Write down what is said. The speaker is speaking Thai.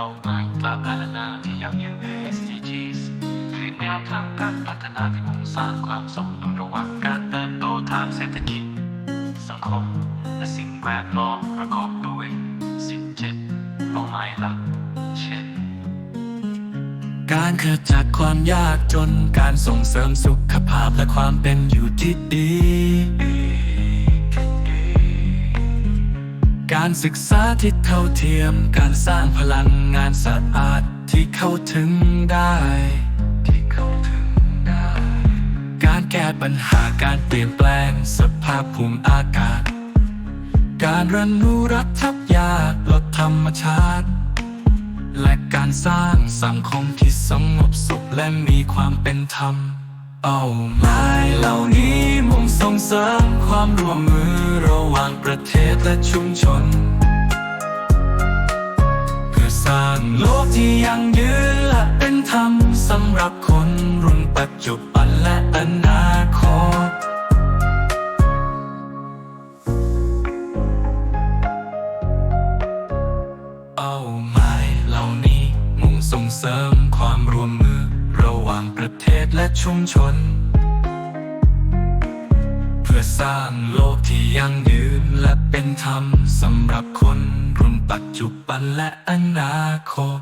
เป้าหมายตามการพัฒนาที่ยั่งยืน SDGs คือแนวทางการพัฒนาที่มุ่งสร้างความสมดุลระหว่างการเติบโตทางเศรษฐกิจ สังคม และสิ่งแวดล้อมประกอบด้วย 17 เป้าหมายหลัก เช่น การขจัดความยากจนการส่งเสริมสุขภาพและความเป็นอยู่ที่ดี การศึกษาที่เท่าเทียม การสร้างพลังงานสะอาดที่เข้าถึงได้ที่เข้าถึงได้ การแก้ปัญหาการเปลี่ยนแปลงสภาพภูมิอากาศ การรนุรักษ์ทับยากลดธรรมชาติ และการสร้างสังคมที่สงบสุขและมีความเป็นธรรม เป้าหมายเหล่านี้มุ่งส่งเสริมความร่วมมือางประเทศและชุมชน เพื่อสร้างโลกที่ยั่งยืนและเป็นธรรมสำหรับคนรุ่นปัจจุบันและอนาคตเป้าหมายเหล่านี้มุ่งส่งเสริมความร่วมมือ ระหว่างประเทศและชุมชน พื่อสร้างโลกที่ยั่งยืนและเป็นธรรมสำหรับคนรุ่นปัจจุบันและอนาคต